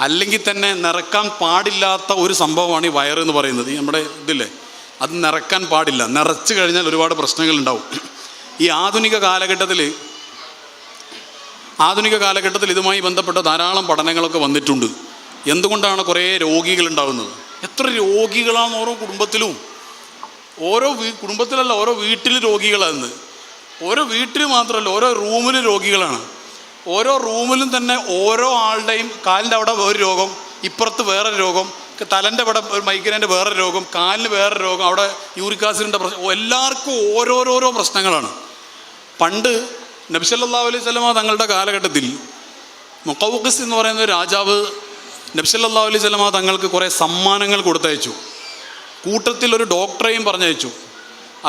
അല്ലെങ്കിൽ തന്നെ നിറക്കാൻ പാടില്ലാത്ത ഒരു സംഭവമാണ് ഈ വയറ് എന്ന് പറയുന്നത്. നമ്മുടെ ഇതില്ലേ? അത് നിറക്കാൻ പാടില്ല. നിറച്ച് കഴിഞ്ഞാൽ ഒരുപാട് പ്രശ്നങ്ങൾ ഉണ്ടാവും ഈ ആധുനിക കാലഘട്ടത്തിൽ ആധുനിക കാലഘട്ടത്തിൽ ഇതുമായി ബന്ധപ്പെട്ട ധാരാളം പഠനങ്ങളൊക്കെ വന്നിട്ടുണ്ട്. എന്തുകൊണ്ടാണ് കുറേ രോഗികൾ ഉണ്ടാകുന്നത് എത്ര രോഗികളാണ് ഓരോ കുടുംബത്തിലും? ഓരോ വീ കുടുംബത്തിലല്ല ഓരോ വീട്ടിൽ രോഗികളാണ്. ഓരോ വീട്ടിൽ മാത്രമല്ല ഓരോ റൂമിൽ രോഗികളാണ്. ഓരോ റൂമിലും തന്നെ ഓരോ ആളുടെയും കാലിന്റെ അവിടെ ഒരു രോഗം ഇപ്പുറത്ത് വേറെ രോഗം തലന്റെ അവിടെ മൈഗ്രൈന്റെ വേറെ രോഗം കാലിന് വേറെ രോഗം അവിടെ യൂറിക് ആസിഡിന്റെ പ്രശ്നം എല്ലാവർക്കും ഓരോരോരോ പ്രശ്നങ്ങളാണ്. പണ്ട് നബ്സല്ലാ അലൈഹി സ്വലമ തങ്ങളുടെ കാലഘട്ടത്തിൽ മുക്കൗക്കസ് എന്ന് പറയുന്ന രാജാവ് നബ്സല്ലാ അലൈഹി സ്വലമ തങ്ങൾക്ക് കുറേ സമ്മാനങ്ങൾ കൊടുത്തയച്ചു. കൂട്ടത്തിൽ ഒരു ഡോക്ടറെയും പറഞ്ഞയച്ചു.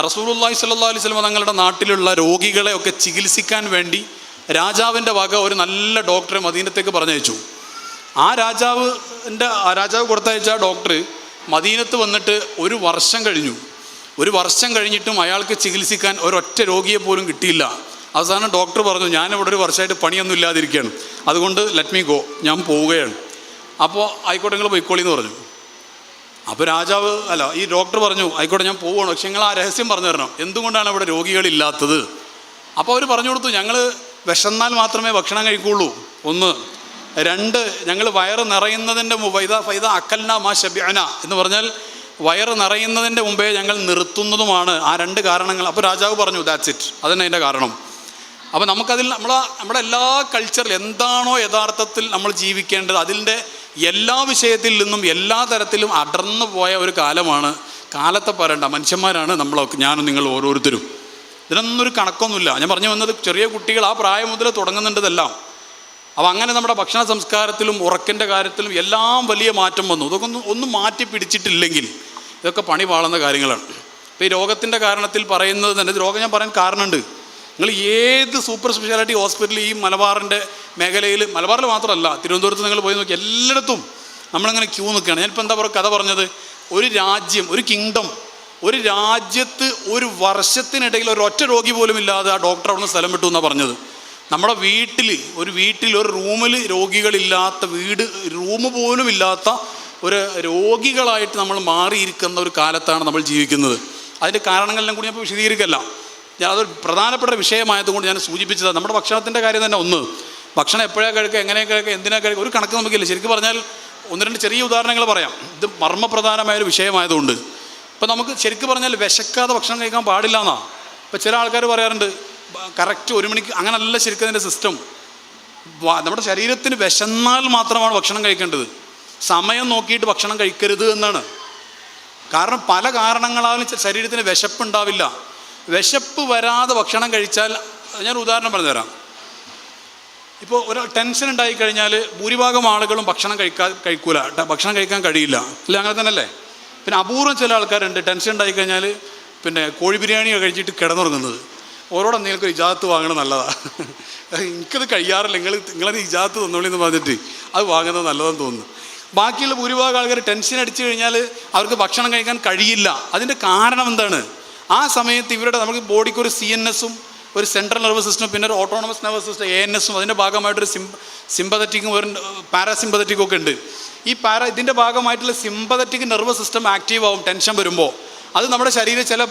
റസൂലുള്ളാഹി സ്വല്ലാ അലൈഹി സ്വലമ തങ്ങളുടെ നാട്ടിലുള്ള രോഗികളെ ഒക്കെ ചികിത്സിക്കാൻ വേണ്ടി രാജാവിന്റെ വക ഒരു നല്ല ഡോക്ടറെ മദീനത്തേക്ക് പറഞ്ഞയച്ചു. ആ രാജാവിന്റെ ആ രാജാവ് കൊടുത്തയച്ച ഡോക്ടർ മദീനത്ത് വന്നിട്ട് ഒരു വർഷം കഴിഞ്ഞു. ഒരു വർഷം കഴിഞ്ഞിട്ടും അയാൾക്ക് ചികിത്സിക്കാൻ ഒരൊറ്റ രോഗിയെ പോലും കിട്ടിയില്ല. അവസാനം ഡോക്ടർ പറഞ്ഞു ഞാനിവിടെ ഒരു വർഷമായിട്ട് പണിയൊന്നും ഇല്ലാതിരിക്കുകയാണ്. അതുകൊണ്ട് ലെറ്റ് മീ ഗോ ഞാൻ പോവുകയാണ്. അപ്പോൾ ആയിക്കോട്ടെ നിങ്ങൾ പൊയ്ക്കോളി എന്ന് പറഞ്ഞു. അപ്പോൾ രാജാവ് അല്ല ഈ ഡോക്ടർ പറഞ്ഞു ആയിക്കോട്ടെ ഞാൻ പോവുകയാണ്. പക്ഷെ നിങ്ങൾ ആ രഹസ്യം പറഞ്ഞു തരണം. എന്തുകൊണ്ടാണ് ഇവിടെ രോഗികളില്ലാത്തത്? അപ്പോൾ അവർ പറഞ്ഞു കൊടുത്തു ഞങ്ങൾ വിശന്നാൽ മാത്രമേ ഭക്ഷണം കഴിക്കുള്ളൂ. ഒന്ന് രണ്ട് ഞങ്ങൾ വയറ് നിറയുന്നതിന്റെ ഫൈദ ഫൈദ അക്കൽന മാ ഷബ്യാന എന്ന് പറഞ്ഞാൽ വയറ് നിറയുന്നതിന്റെ മുമ്പേ ഞങ്ങൾ നിർത്തുന്നതുമാണ്. ആ രണ്ട് കാരണങ്ങൾ. അപ്പോൾ രാജാവ് പറഞ്ഞു ദാറ്റ്സ് ഇറ്റ് അതന്നെ അതിന്റെ കാരണം. അപ്പോൾ നമുക്കതിൽ നമ്മളെ നമ്മുടെ എല്ലാ കൾച്ചറിൽ എന്താണോ യഥാർത്ഥത്തിൽ നമ്മൾ ജീവിക്കേണ്ടത് അതിന്റെ എല്ലാ വിഷയത്തിൽ നിന്നും എല്ലാ തരത്തിലും അടർന്നു പോയ ഒരു കാലമാണ്. കാലത്തെ പറയണ്ട മനുഷ്യന്മാരാണ് നമ്മളൊക്കെ ഞാനും നിങ്ങൾ ഓരോരുത്തരും. ഇതിനൊന്നും ഒരു കണക്കൊന്നുമില്ല. ഞാൻ പറഞ്ഞു വന്നത് ചെറിയ കുട്ടികൾ ആ പ്രായം മുതൽ തുടങ്ങുന്നുണ്ടതെല്ലാം. അപ്പോൾ അങ്ങനെ നമ്മുടെ ഭക്ഷണ സംസ്കാരത്തിലും ഉറക്കിന്റെ കാര്യത്തിലും എല്ലാം വലിയ മാറ്റം വന്നു. ഇതൊക്കെ ഒന്നും ഒന്നും മാറ്റി പിടിച്ചിട്ടില്ലെങ്കിൽ ഇതൊക്കെ പണി പാളുന്ന കാര്യങ്ങളാണ്. ഇപ്പോൾ ഈ രോഗത്തിന്റെ കാരണത്തിൽ പറയുന്നത് തന്നെ രോഗം ഞാൻ പറയാൻ കാരണമുണ്ട്. നിങ്ങൾ ഏത് സൂപ്പർ സ്പെഷ്യാലിറ്റി ഹോസ്പിറ്റലിൽ ഈ മലബാറിന്റെ മേഖലയിൽ മലബാറിൽ മാത്രമല്ല തിരുവനന്തപുരത്ത് നിങ്ങൾ പോയി നോക്കി എല്ലായിടത്തും നമ്മളിങ്ങനെ ക്യൂ നിൽക്കുകയാണ്. ഞാനിപ്പോൾ എന്താ പറയുക കഥ പറഞ്ഞത്? ഒരു രാജ്യം ഒരു കിങ്ഡം ഒരു രാജ്യത്ത് ഒരു വർഷത്തിനിടയിൽ ഒരു ഒറ്റ രോഗി പോലും ഇല്ലാതെ ആ ഡോക്ടർ അവിടെ നിന്ന് സ്ഥലം വിട്ടു എന്നാണ് പറഞ്ഞത്. നമ്മുടെ വീട്ടിൽ ഒരു വീട്ടിൽ ഒരു റൂമിൽ രോഗികളില്ലാത്ത വീട് റൂം പോലും ഇല്ലാത്ത ഒരു രോഗികളായിട്ട് നമ്മൾ മാറിയിരിക്കുന്ന ഒരു കാലത്താണ് നമ്മൾ ജീവിക്കുന്നത്. അതിന്റെ കാരണങ്ങളെല്ലാം കൂടി ഞാൻ വിശദീകരിക്കല്ല. ഞാൻ അതൊരു പ്രധാനപ്പെട്ട വിഷയമായതുകൊണ്ട് ഞാൻ സൂചിപ്പിച്ചത്. നമ്മുടെ ഭക്ഷണത്തിന്റെ കാര്യം തന്നെ ഒന്ന്. ഭക്ഷണം എപ്പോഴാണ് കഴിക്കുക എങ്ങനെ കഴിക്കുക എന്തിനാണ് കഴിക്കുക ഒരു കണക്ക് നമുക്കില്ല. ശരിക്കും പറഞ്ഞാൽ ഒന്ന് രണ്ട് ചെറിയ ഉദാഹരണങ്ങൾ പറയാം. ഇത് മർമ്മപ്രധാനമായ ഒരു വിഷയമായതുകൊണ്ട്. ഇപ്പം നമുക്ക് ശരിക്കും പറഞ്ഞാൽ വിശക്കാതെ ഭക്ഷണം കഴിക്കാൻ പാടില്ല എന്നാ. ഇപ്പം ചില ആൾക്കാർ പറയാറുണ്ട് കറക്റ്റ് ഒരു മണിക്ക് അങ്ങനല്ല ശരിക്കും അതിന്റെ സിസ്റ്റം നമ്മുടെ ശരീരത്തിന് വിശന്നാൽ മാത്രമാണ് ഭക്ഷണം കഴിക്കേണ്ടത്. സമയം നോക്കിയിട്ട് ഭക്ഷണം കഴിക്കരുത് എന്നാണ്. കാരണം പല കാരണങ്ങളാലും ശരീരത്തിന് വിശപ്പുണ്ടാവില്ല. വിശപ്പ് വരാതെ ഭക്ഷണം കഴിച്ചാൽ ഞാൻ ഉദാഹരണം പറഞ്ഞുതരാം. ഇപ്പോൾ ഒരു ടെൻഷൻ ഉണ്ടായി കഴിഞ്ഞാൽ ഭൂരിഭാഗം ആളുകളും ഭക്ഷണം കഴിക്കാൻ കഴിക്കൂല. ഭക്ഷണം കഴിക്കാൻ കഴിയില്ല. അല്ല അങ്ങനെ തന്നെയല്ലേ? പിന്നെ അപൂർവം ചില ആൾക്കാരുണ്ട്. ടെൻഷൻ ഉണ്ടായി കഴിഞ്ഞാൽ പിന്നെ കോഴി ബിരിയാണി കഴിച്ചിട്ട് കിടന്നുറങ്ങുന്നത്. ഓരോടെ നിങ്ങൾക്ക് ഇജാത്ത് വാങ്ങണം നല്ലതാണ് എനിക്കത് കഴിയാറില്ല. നിങ്ങൾ നിങ്ങളത് ഇജാത്ത് തന്നോളി എന്ന് പറഞ്ഞിട്ട് അത് വാങ്ങുന്നത് നല്ലതെന്ന് തോന്നുന്നു. ബാക്കിയുള്ള ഭൂരിഭാഗം ആൾക്കാർ ടെൻഷൻ അടിച്ചു കഴിഞ്ഞാൽ അവർക്ക് ഭക്ഷണം കഴിക്കാൻ കഴിയില്ല. അതിന്റെ കാരണം എന്താണ്? ആ സമയത്ത് ഇവരുടെ നമുക്ക് ബോഡിക്ക് ഒരു സി എൻ എസും ഒരു സെൻട്രൽ നെർവസ് സിസ്റ്റം പിന്നെ ഒരു autonomous nervous system A N എസും അതിന്റെ ഭാഗമായിട്ടൊരു സിം സിമ്പതറ്റിക്കും ഒരു പാരാസിമ്പതറ്റിക്കും ഒക്കെ ഉണ്ട്. ഈ പാര ഇതിന്റെ ഭാഗമായിട്ടുള്ള സിമ്പതറ്റിക് നെർവസ് സിസ്റ്റം ആക്റ്റീവ് ആവും ടെൻഷൻ വരുമ്പോൾ അത് നമ്മുടെ ശരീരം ചില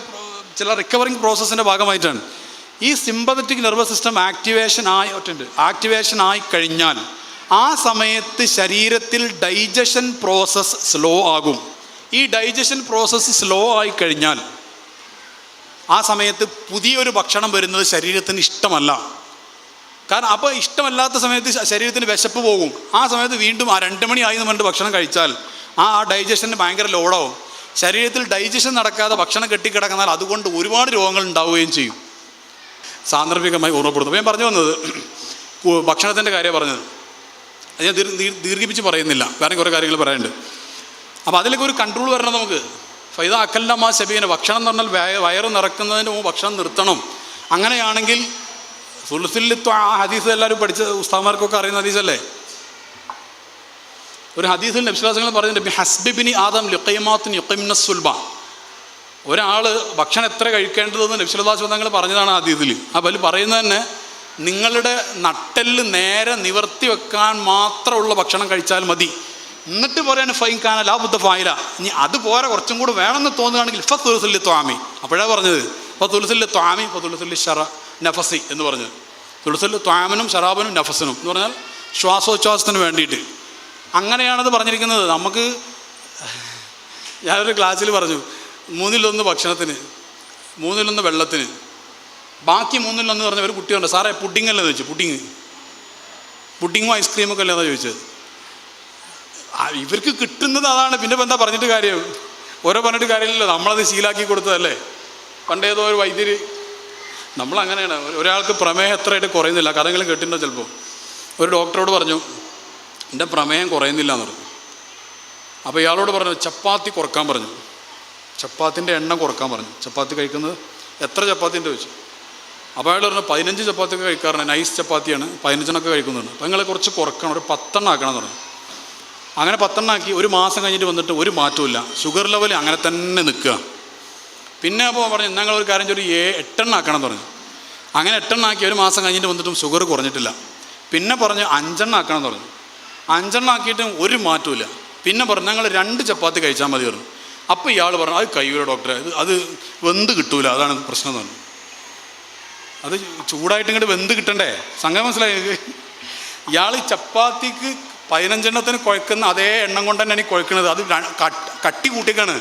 ചില റിക്കവറിങ് പ്രോസസ്സിന്റെ ഭാഗമായിട്ടാണ്. ഈ സിമ്പതറ്റിക് നെർവസ് സിസ്റ്റം ആക്ടിവേഷൻ ആയിട്ടുണ്ട് ആക്ടിവേഷൻ ആയി കഴിഞ്ഞാൽ ആ സമയത്ത് ശരീരത്തിൽ ഡൈജഷൻ പ്രോസസ്സ് സ്ലോ ആകും. ഈ ഡൈജഷൻ പ്രോസസ്സ് സ്ലോ ആയി കഴിഞ്ഞാൽ ആ സമയത്ത് പുതിയൊരു ഭക്ഷണം വരുന്നത് ശരീരത്തിന് ഇഷ്ടമല്ല. കാരണം അപ്പോൾ ഇഷ്ടമല്ലാത്ത സമയത്ത് ശരീരത്തിന് വിശപ്പ് പോകും. ആ സമയത്ത് വീണ്ടും ആ രണ്ട് മണി ആയി എന്ന് പറഞ്ഞിട്ട് ഭക്ഷണം കഴിച്ചാൽ ആ ആ ഡൈജഷന് ഭയങ്കര ലോഡാവും. ശരീരത്തിൽ ഡൈജഷൻ നടക്കാതെ ഭക്ഷണം കെട്ടിക്കിടന്നാൽ അതുകൊണ്ട് ഒരുപാട് രോഗങ്ങൾ ഉണ്ടാവുകയും ചെയ്യും. സാന്ദർഭികമായി ഓർമ്മപ്പെടുന്നു. ഞാൻ പറഞ്ഞു വന്നത് ഭക്ഷണത്തിന്റെ കാര്യം പറഞ്ഞത്. അത് ഞാൻ ദീർ- ദീർ- ദീർഘിപ്പിച്ച് പറയുന്നില്ല. വേറെ കുറേ കാര്യങ്ങൾ പറയാനുണ്ട്. അപ്പോൾ അതിലേക്ക് ഒരു കൺട്രോൾ വരണം നമുക്ക്. ഫൈദ അക്കല്ലമ്മ ശബീന. ഭക്ഷണം എന്ന് പറഞ്ഞാൽ വയ- വയറ് നിറക്കുന്നതിന് മുമ്പ് ഭക്ഷണം നിർത്തണം. അങ്ങനെയാണെങ്കിൽ ആ ഹദീസ് എല്ലാവരും പഠിച്ച ഉസ്താമാർക്കൊക്കെ അറിയുന്ന ഹദീസല്ലേ? ഒരു ഹദീസിൽ നബ്സുലാസങ്ങൾ പറയുന്നുണ്ട് ഹസ്ബിബിനി ആദം ലുക്കൈമാത്തിന് യുക്കൈമിന സുൽബ. ഒരാൾ ഭക്ഷണം എത്ര കഴിക്കേണ്ടതെന്ന് നബ്സുലാസ് തങ്ങൾ പറഞ്ഞതാണ് ഹദീസിൽ ആ ബലി പറയുന്നത് തന്നെ നിങ്ങളുടെ നട്ടെല്ല് നേരെ നിവർത്തി വെക്കാൻ മാത്രമുള്ള ഭക്ഷണം കഴിച്ചാൽ മതി. എന്നിട്ട് പറയാണ് ഫൈൻ കാന ലാ ബുദ്ധ ഫായില. ഇനി അത് പോരാ കുറച്ചും കൂടെ വേണമെന്ന് തോന്നുകയാണെങ്കിൽ ഫ തുലസുല്ലി ത്വാമി അപ്പോഴാണ് പറഞ്ഞത് ഇപ്പം തുലസുല്ലി ത്വാമി ഇപ്പം തുലസുല്ലി ഷറ നഫസി എന്ന് പറഞ്ഞത് തുളസിൽ ത്വാമനും ശറാബനും നഫസനും എന്ന് പറഞ്ഞാൽ ശ്വാസോച്ഛ്വാസത്തിന് വേണ്ടിയിട്ട്. അങ്ങനെയാണത് പറഞ്ഞിരിക്കുന്നത്. നമുക്ക് ഞാനൊരു ക്ലാസ്സിൽ പറഞ്ഞു മൂന്നിലൊന്ന് ഭക്ഷണത്തിന് മൂന്നിലൊന്ന് വെള്ളത്തിന്. ബാക്കി മൂന്നിലൊന്ന് പറഞ്ഞ ഒരു കുട്ടിയുണ്ട്. സാറേ പുഡിംഗ് അല്ലേ? ചോദിച്ചു. പുഡിങ് പുഡിങ്ങും ഐസ്ക്രീമൊക്കെ അല്ലേ? എന്നാ ചോദിച്ചത്. ഇവർക്ക് കിട്ടുന്നത് അതാണ്. പിന്നെ എന്താ പറഞ്ഞിട്ട് കാര്യം? ഓരോ പറഞ്ഞിട്ട് കാര്യമില്ലല്ലോ. നമ്മളത് ശീലാക്കി കൊടുത്തതല്ലേ? പണ്ടേതോ ഒരു വൈദ്യര് നമ്മളങ്ങനെയാണ്. ഒരാൾക്ക് പ്രമേഹം എത്രയായിട്ട് കുറയുന്നില്ല. കഥകൾ കേട്ടിട്ടുണ്ടോ ചിലപ്പോൾ ഒരു ഡോക്ടറോട് പറഞ്ഞു എന്റെ പ്രമേഹം കുറയുന്നില്ല എന്ന് പറഞ്ഞു. അപ്പോൾ ഇയാളോട് പറഞ്ഞു ചപ്പാത്തി കുറയ്ക്കാൻ പറഞ്ഞു. ചപ്പാത്തിന്റെ എണ്ണം കുറയ്ക്കാൻ പറഞ്ഞു. ചപ്പാത്തി കഴിക്കുന്നത് എത്ര ചപ്പാത്തിന്റെ ചോദിച്ചു. അപ്പോൾ അയാൾ പറഞ്ഞു പതിനഞ്ച് ചപ്പാത്തി കഴിക്കാറുണ്ട്. നൈസ് ചപ്പാത്തിയാണ്. പതിനഞ്ചെണ്ണൊക്കെ കഴിക്കുന്നുണ്ട്. അപ്പോൾ നിങ്ങളെ കുറച്ച് കുറക്കണം. ഒരു പത്തെണ്ണം ആക്കണം എന്ന് പറഞ്ഞു. അങ്ങനെ പത്തെണ്ണം ആക്കി ഒരു മാസം കഴിഞ്ഞിട്ട് വന്നിട്ട് ഒരു മാറ്റമില്ല ഷുഗർ ലെവൽ അങ്ങനെ തന്നെ നിൽക്കുക. പിന്നെ അപ്പോൾ പറഞ്ഞു ഞങ്ങൾ ഒരു കാര്യം ചൊല്ലി ഏ എട്ടെണ്ണം ആക്കണം എന്ന് പറഞ്ഞു. അങ്ങനെ എട്ടെണ്ണം ആക്കി ഒരു മാസം കഴിഞ്ഞിട്ട് വന്നിട്ടും ഷുഗർ കുറഞ്ഞിട്ടില്ല. പിന്നെ പറഞ്ഞു അഞ്ചെണ്ണം ആക്കണം എന്ന് പറഞ്ഞു. അഞ്ചെണ്ണം ആക്കിയിട്ടും ഒരു മാറ്റമില്ല പിന്നെ പറഞ്ഞു ഞങ്ങൾ രണ്ട് ചപ്പാത്തി കഴിച്ചാൽ മതി പറഞ്ഞു. അപ്പോൾ ഇയാൾ പറഞ്ഞു അത് കഴിയൂല ഡോക്ടറെ അത് അത് വെന്ത് കിട്ടൂല അതാണ് പ്രശ്നം എന്ന് പറഞ്ഞു. അത് ചൂടായിട്ട് ഇങ്ങോട്ട് വെന്ത് കിട്ടണ്ടേ? സംഗതി മനസ്സിലായി ഇയാൾ ചപ്പാത്തിക്ക് പതിനഞ്ചെണ്ണത്തിന് കുഴക്കുന്ന അതേ എണ്ണം കൊണ്ട് തന്നെയാണ് ഈ കുഴക്കുന്നത് അത് കട്ടി കൂട്ടിക്കാണ്.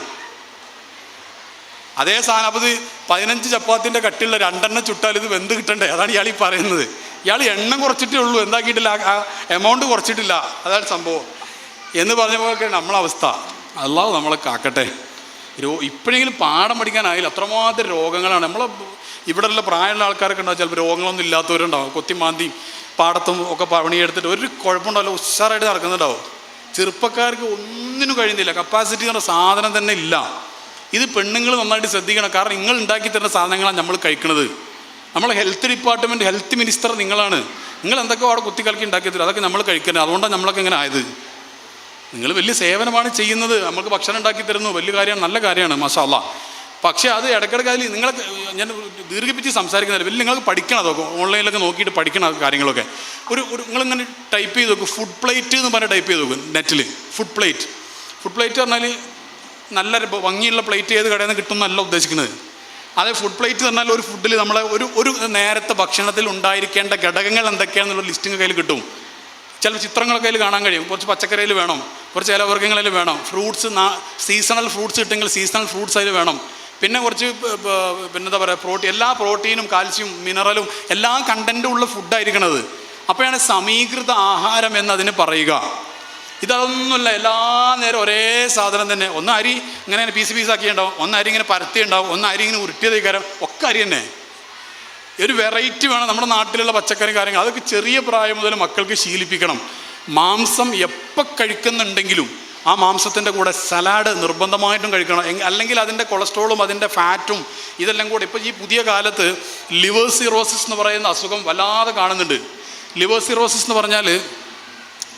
അതേ സാധനം പതിനഞ്ച് ചപ്പാത്തിന്റെ കട്ടിയുള്ള രണ്ടെണ്ണം ചുട്ടാൽ ഇത് വെന്ത് കിട്ടണ്ടേ? അതാണ് ഇയാൾ ഈ പറയുന്നത്. ഇയാൾ എണ്ണം കുറച്ചിട്ടേ ഉള്ളൂ. എന്താക്കിയിട്ടില്ല ആ എമൗണ്ട് കുറച്ചിട്ടില്ല. അതാണ് സംഭവം. എന്ന് പറഞ്ഞ പോലൊക്കെ നമ്മളെ അവസ്ഥ. അല്ലാതെ നമ്മളെ കാക്കട്ടെ. രോ ഇപ്പോഴെങ്കിലും പാഠം പഠിക്കാനായില്ല അത്രമാത്രം രോഗങ്ങളാണ്. നമ്മളെ ഇവിടെയുള്ള പ്രായമുള്ള ആൾക്കാരൊക്കെ ഉണ്ടാവും. ചിലപ്പോൾ രോഗങ്ങളൊന്നും ഇല്ലാത്തവരുണ്ടാവും. കൊത്തിമാന്തി പാടത്തും ഒക്കെ പണിയെടുത്തിട്ട് ഒരു കുഴപ്പമുണ്ടാവില്ല. ഉഷാറായിട്ട് നടക്കുന്നുണ്ടാവും. ചെറുപ്പക്കാർക്ക് ഒന്നിനും കഴിയുന്നില്ല. കപ്പാസിറ്റി എന്ന് പറഞ്ഞ സാധനം തന്നെ ഇല്ല. ഇത് പെണ്ണുങ്ങൾ നന്നായിട്ട് ശ്രദ്ധിക്കണം. കാരണം നിങ്ങൾ ഉണ്ടാക്കി തരുന്ന സാധനങ്ങളാണ് നമ്മൾ കഴിക്കുന്നത് നമ്മൾ ഹെൽത്ത് ഡിപ്പാർട്ട്മെന്റ് ഹെൽത്ത് മിനിസ്റ്റർ നിങ്ങളാണ്. നിങ്ങൾ എന്തൊക്കെ അവിടെ കുത്തിക്കലക്കി ഉണ്ടാക്കി തരും. അതൊക്കെ നമ്മൾ കഴിക്കുന്നത് അതുകൊണ്ടാണ് നമ്മളൊക്കെ ഇങ്ങനെ ആയത്. നിങ്ങൾ വലിയ സേവനമാണ് ചെയ്യുന്നത്. നമുക്ക് ഭക്ഷണം ഉണ്ടാക്കി തരുന്നു. വലിയ കാര്യമാണ് നല്ല കാര്യമാണ് മസാല പക്ഷേ അത് ഇടയ്ക്കിടയ്ക്ക് അതിൽ നിങ്ങളെ ഞാൻ ദീർഘിപ്പിച്ച് സംസാരിക്കുന്നില്ല. വലിയ നിങ്ങൾക്ക് പഠിക്കണം അതൊക്കെ. ഓൺലൈനിലൊക്കെ നോക്കിയിട്ട് പഠിക്കണം കാര്യങ്ങളൊക്കെ. ഒരു ഒരു നിങ്ങളിങ്ങനെ ടൈപ്പ് ചെയ്ത് നോക്കും. ഫുഡ് പ്ലേറ്റ് എന്ന് പറഞ്ഞാൽ ടൈപ്പ് ചെയ്ത് നോക്കും നെറ്റിൽ ഫുഡ് പ്ലേറ്റ് ഫുഡ് പ്ലേറ്റ് പറഞ്ഞാൽ നല്ല ഭംഗിയുള്ള പ്ലേറ്റ് ഏത് കടയിൽ നിന്ന് കിട്ടും എന്നല്ല ഉദ്ദേശിക്കുന്നത്. അതെ ഫുഡ് പ്ലേറ്റ് പറഞ്ഞാൽ ഒരു ഫുഡിൽ നമ്മളെ ഒരു ഒരു നേരത്തെ ഭക്ഷണത്തിൽ ഉണ്ടായിരിക്കേണ്ട ഘടകങ്ങൾ എന്തൊക്കെയാണെന്നുള്ള ലിസ്റ്റിങ് കയ്യിൽ കിട്ടും. ചില ചിത്രങ്ങളൊക്കെ അതിൽ കാണാൻ കഴിയും. കുറച്ച് പച്ചക്കറിയിൽ വേണം കുറച്ച് ഇലവർഗങ്ങളിൽ വേണം ഫ്രൂട്ട്സ് സീസണൽ ഫ്രൂട്ട്സ് കിട്ടുമെങ്കിൽ സീസണൽ ഫ്രൂട്ട്സ് അതിൽ വേണം. പിന്നെ കുറച്ച് പിന്നെന്താ പറയുക പ്രോട്ടീൻ എല്ലാ പ്രോട്ടീനും കാൽസ്യം മിനറലും എല്ലാ കണ്ടന്റും ഉള്ള ഫുഡായിരിക്കണത് അപ്പോഴാണ് സമീകൃത ആഹാരം എന്നതിന് പറയുക. ഇതൊന്നുമല്ല എല്ലാ നേരം ഒരേ സാധനം തന്നെ. ഒന്ന് അരി ഇങ്ങനെ പീസ് പീസാക്കി ഉണ്ടാവും ഒന്ന് അരി ഇങ്ങനെ പരത്തി ഉണ്ടാവും ഒന്ന് അരി ഇങ്ങനെ ഉരുട്ടിയത് കാര്യം ഒക്കെ അരി തന്നെ. ഒരു വെറൈറ്റി വേണം നമ്മുടെ നാട്ടിലുള്ള പച്ചക്കറി കാര്യങ്ങൾ. അതൊക്കെ ചെറിയ പ്രായം മുതൽ മക്കൾക്ക് ശീലിപ്പിക്കണം. മാംസം എപ്പോൾ കഴിക്കുന്നുണ്ടെങ്കിലും ആ മാംസത്തിന്റെ കൂടെ സലാഡ് നിർബന്ധമായിട്ടും കഴിക്കണം. അല്ലെങ്കിൽ അതിന്റെ കൊളസ്ട്രോളും അതിന്റെ ഫാറ്റും ഇതെല്ലാം കൂടെ. ഇപ്പോൾ ഈ പുതിയ കാലത്ത് ലിവർ സിറോസിസ് എന്ന് പറയുന്ന അസുഖം വല്ലാതെ കാണുന്നുണ്ട്. ലിവർ സിറോസിസ് എന്ന് പറഞ്ഞാൽ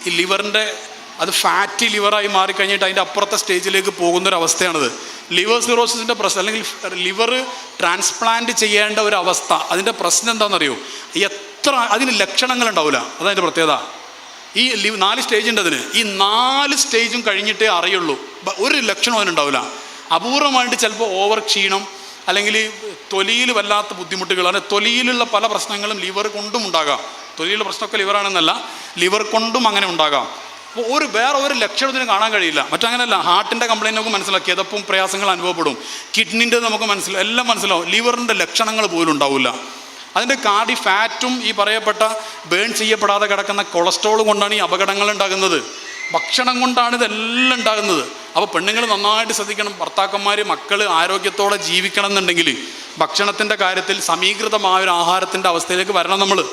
ഈ ലിവറിന്റെ അത് ഫാറ്റി ലിവറായി മാറിക്കഴിഞ്ഞിട്ട് അതിന്റെ അപ്പുറത്തെ സ്റ്റേജിലേക്ക് പോകുന്നൊരവസ്ഥയാണത്. ലിവർ സിറോസിന്റെ പ്രശ്നം അല്ലെങ്കിൽ ലിവർ ട്രാൻസ്പ്ലാന്റ് ചെയ്യേണ്ട ഒരു അവസ്ഥ അതിന്റെ പ്രശ്നം എന്താണെന്നറിയോ? എത്ര അതിന് ലക്ഷണങ്ങൾ ഉണ്ടാവില്ല അതതിന്റെ പ്രത്യേകത. ഈ നാല് സ്റ്റേജ് ഉണ്ട് അതിന്. ഈ നാല് സ്റ്റേജും കഴിഞ്ഞിട്ടേ അറിയുള്ളൂ. ഒരു ലക്ഷണം അതിനുണ്ടാവില്ല അപൂർവമായിട്ട് ചിലപ്പോൾ ഓവർ ക്ഷീണം അല്ലെങ്കിൽ തൊലിയിൽ വല്ലാത്ത ബുദ്ധിമുട്ടുകൾ അല്ലെങ്കിൽ തൊലിയിലുള്ള പല പ്രശ്നങ്ങളും ലിവർ കൊണ്ടും ഉണ്ടാകാം. തൊലിയിലുള്ള പ്രശ്നമൊക്കെ ലിവറാണെന്നല്ല ലിവർ കൊണ്ടും അങ്ങനെ ഉണ്ടാകാം. ഒരു വേറെ ഒരു ലക്ഷണത്തിന് കാണാൻ കഴിയില്ല. മറ്റങ്ങനല്ല ഹാർട്ടിന്റെ കംപ്ലൈന്റ് നമുക്ക് മനസ്സിലാവും കിതപ്പും പ്രയാസങ്ങൾ അനുഭവപ്പെടും. കിഡ്നിന്റെ നമുക്ക് മനസ്സിലാവും എല്ലാം മനസ്സിലാവും. ലിവറിന്റെ ലക്ഷണങ്ങൾ പോലും ഉണ്ടാവില്ല. അതിന്റെ കാടി ഫാറ്റും ഈ പറയപ്പെട്ട ബേൺ ചെയ്യപ്പെടാതെ കിടക്കുന്ന കൊളസ്ട്രോൾ കൊണ്ടാണ് ഈ അപകടങ്ങൾ ഉണ്ടാകുന്നത്. ഭക്ഷണം കൊണ്ടാണ് ഇതെല്ലാം ഉണ്ടാകുന്നത്. അപ്പോൾ പെണ്ണുങ്ങൾ നന്നായിട്ട് ശ്രദ്ധിക്കണം. ഭർത്താക്കന്മാർ മക്കൾ ആരോഗ്യത്തോടെ ജീവിക്കണം എന്നുണ്ടെങ്കിൽ ഭക്ഷണത്തിന്റെ കാര്യത്തിൽ സമീകൃതമായ ഒരു ആഹാരത്തിന്റെ അവസ്ഥയിലേക്ക് വരണം നമ്മൾ